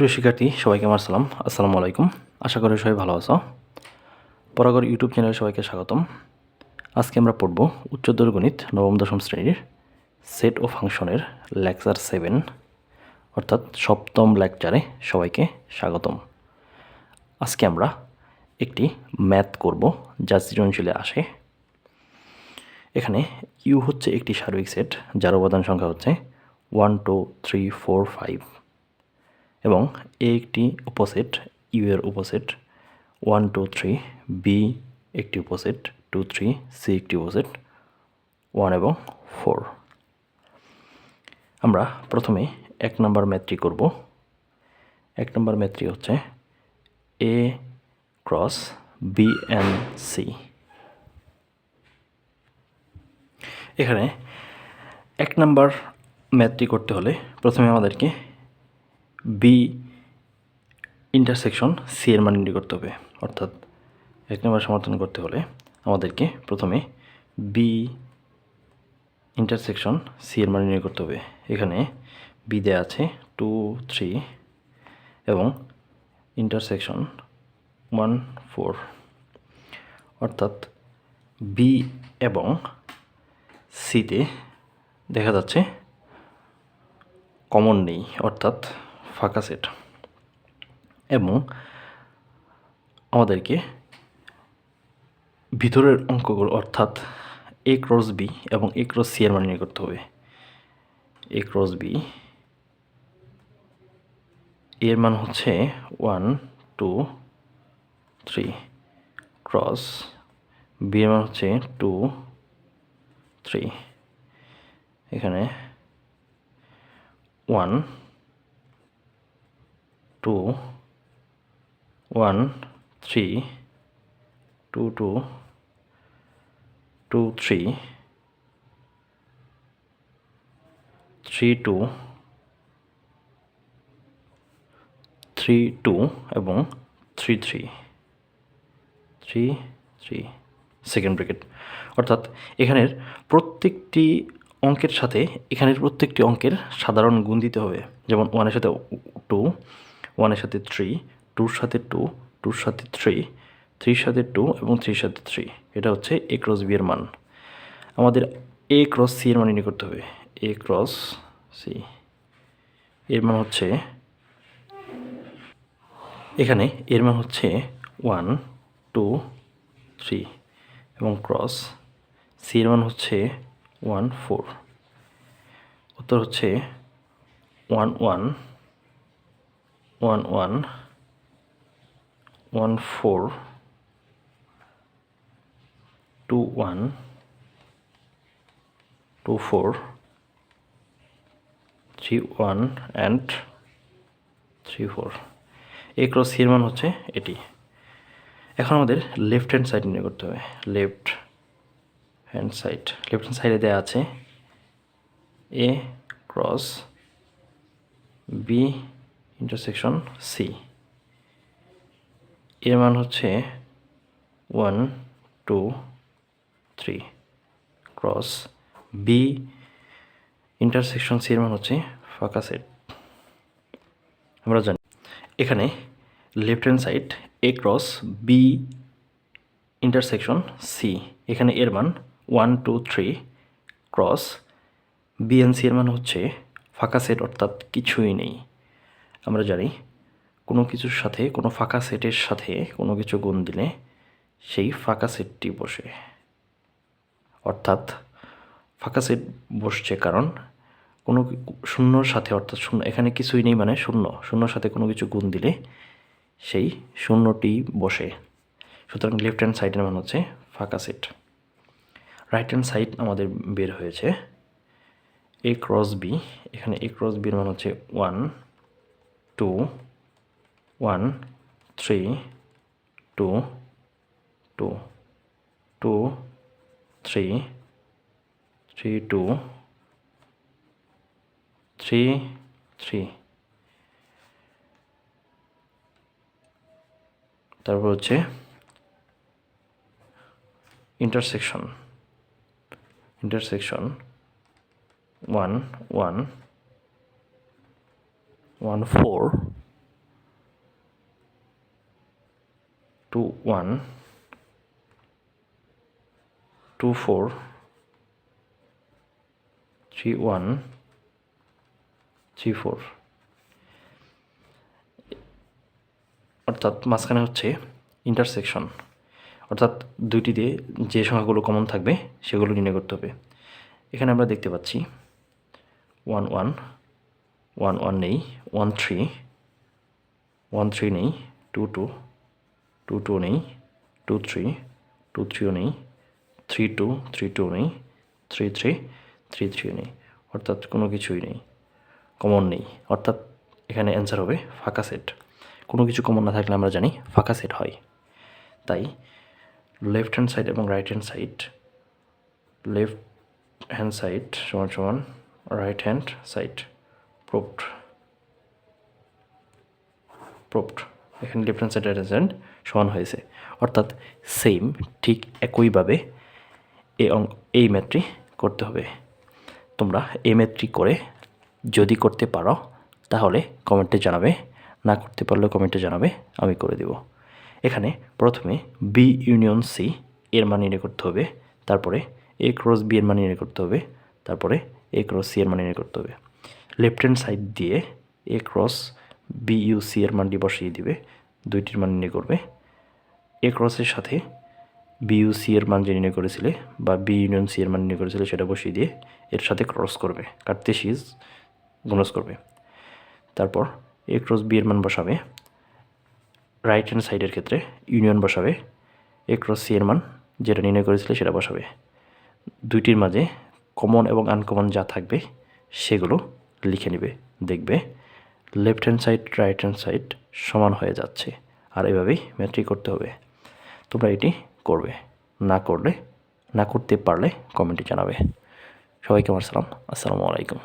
প্রিয় শিক্ষার্থী, সবাইকে আমার সালাম। আসসালামু আলাইকুম। আশা করি সবাই ভালো আছো। পরাগর ইউটিউব চ্যানেলে সবাইকে স্বাগতম। আজকে আমরা পড়ব উচ্চতর গণিত নবম দশম শ্রেণির সেট ও ফাংশনের লেকচার সেভেন, অর্থাৎ সপ্তম লেকচারে সবাইকে স্বাগতম। আজকে আমরা একটি ম্যাথ করব যা সৃজনশীলে আসে। এখানে ইউ হচ্ছে একটি সার্বিক সেট, যার উপাদান সংখ্যা হচ্ছে one two three four five এবং এ একটি উপসেট ইউ এর উপসেট ওয়ান টু থ্রি বি একটি উপসেট টু থ্রি সি একটি উপসেট ওয়ান এবং ফোর আমরা প্রথমে এক নম্বর ম্যাথটি করব। এক নম্বর ম্যাথটি হচ্ছে A cross B N C এখানে এক নাম্বার ম্যাথটি করতে হলে প্রথমে আমাদেরকে বি ইন্টারসেকশন সি এর মান নির্ণয় করতে হবে। অর্থাৎ এক নম্বর সমর্থন করতে হলে আমাদেরকে প্রথমে বি ইন্টারসেকশন সি এর মান নির্ণয় করতে হবে। এখানে বি দেয়া আছে টু থ্রি এবং ইন্টারসেকশন ওয়ান ফোর অর্থাৎ বি এবং সিতে দেখা যাচ্ছে কমন নেই। অর্থাৎ ফাঁকা সেট। এবং আমাদেরকে ভিতরের অঙ্কগুলো, অর্থাৎ এ ক্রস বি এবং এ ক্রস সি এর মান নির্ণয় করতে হবে। এ ক্রস বি এর মান হচ্ছে one two three cross B এর মান হচ্ছে টু থ্রি এখানে one two one three two two two three three two three two এবং three three three three second bracket অর্থাৎ এখানের প্রত্যেকটি অঙ্কের সাথে এখানের প্রত্যেকটি অঙ্কের সাধারণ গুণ দিতে হবে। যেমন ওয়ানের সাথে টু ওয়ানের সাথে থ্রি টুর সাথে টু টুর সাথে থ্রি থ্রির সাথে টু এবং থ্রির সাথে থ্রি এটা হচ্ছে এ ক্রস বি এর মান। আমাদের এ ক্রস সি এর মান নির্ণয় করতে হবে। এ ক্রস সি এর মান হচ্ছে এখানে এর মান হচ্ছে ওয়ান টু থ্রি এবং ক্রস সি এর মান হচ্ছে ওয়ান ফোর উত্তর হচ্ছে one one one one one four, two one, two four, three one and three four. A cross এর মান হচ্ছে এটি। এখন আমাদের লেফট হ্যান্ড সাইড নিয়ে করতে হবে। Left hand side. Left hand সাইডে দেওয়া আছে A cross B intersection C এর মান হচ্ছে one two three cross B intersection C এর মান হচ্ছে ফাঁকা সেট আমরা জানি এখানে left hand side A cross B intersection C এখানে এর মান one two three cross B N C এর মান হচ্ছে ফাঁকা সেট অর্থাৎ কিছুই নেই। আমরা জানি কোনো কিছুর সাথে, কোনো ফাঁকা সেটের সাথে কোনো কিছু গুণ দিলে সেই ফাঁকা সেটটি বসে। অর্থাৎ ফাঁকা সেট বসছে কারণ কোনো শূন্যর সাথে, অর্থাৎ শূন্য, এখানে কিছুই নেই মানে শূন্য, শূন্যর সাথে কোনো কিছু গুণ দিলে সেই শূন্যটি বসে। সুতরাং লেফট হ্যান্ড সাইডের মান হচ্ছে ফাঁকা সেট। রাইট হ্যান্ড সাইড আমাদের বের হয়েছে। এ ক্রস বি এখানে এ ক্রস বির মান হচ্ছে one two, one, three, two two two, three three, two, three three. তারপর হচ্ছে intersection intersection one one one four two one two four three one three four অর্থাৎ মাঝখানে হচ্ছে ইন্টারসেকশন অর্থাৎ দুইটিতে যে সংখ্যাগুলো কমন থাকবে, সেগুলো নির্ণয় করতে হবে। এখানে আমরা দেখতে পাচ্ছি ওয়ান ওয়ান ওয়ান ওয়ান নেই, ওয়ান থ্রি ওয়ান থ্রি নেই, টু টু টু টু নেই, টু থ্রি, টু থ্রিও নেই, থ্রি টু থ্রি টু নেই, থ্রি থ্রি থ্রি থ্রিও নেই, অর্থাৎ কোনো কিছুই নেই, কমন নেই, অর্থাৎ এখানে অ্যান্সার হবে ফাঁকা সেট। কোনো কিছু কমন না থাকলে আমরা জানি ফাঁকা সেট হয়। তাই লেফট হ্যান্ড সাইড এবং right hand side left hand side সমান সমান right hand side proved proved এখানে সাইড রাইট সমান হয়েছে। অর্থাৎ সেম ঠিক একইভাবে এই অঙ্ক এই ম্যাথটি করতে হবে। তোমরা এই ম্যাথটি করে যদি করতে পারো, তাহলে কমেন্টে জানাবে। না করতে পারলে কমেন্টে জানাবে। আমি করে দেব। এখানে প্রথমে বি ইউনিয়ন সি এর মান নির্ণয় করতে হবে। তারপরে এ ক্রস বি এর মান নির্ণয় করতে হবে। তারপরে এ ক্রস সি এর মান নির্ণয় করতে হবে। লেফট হ্যান্ড সাইড দিয়ে A cross B U C এর মানটি বসিয়ে দিবে। দুইটির মান নির্ণয় করবে। এ ক্রসের সাথে বিইউসি এর মান যে নির্ণয় করেছিলে বা বি ইউনিয়ন সি এর মান নির্ণয় করেছিলে সেটা বসিয়ে দিয়ে এর সাথে ক্রস করবে। কাটতে সিজ গুণস করবে। তারপর এ ক্রস বি এর মান বসাবে। রাইট হ্যান্ড সাইডের ক্ষেত্রে ইউনিয়ন বসাবে। এ ক্রস সি এর মান যেটা নির্ণয় করেছিলে সেটা বসাবে। দুইটির মাঝে কমন এবং আনকমন যা থাকবে সেগুলো লিখে নেবে, দেখবে। Left hand side right hand side সমান হয়ে যাচ্ছে। আর এভাবেই ম্যাট্রিক করতে হবে। তোমরা এটি করবে। না করলে, না করতে পারলে কমেন্টে জানাবে। সবাইকে আমার সালাম। আসসালামু আলাইকুম।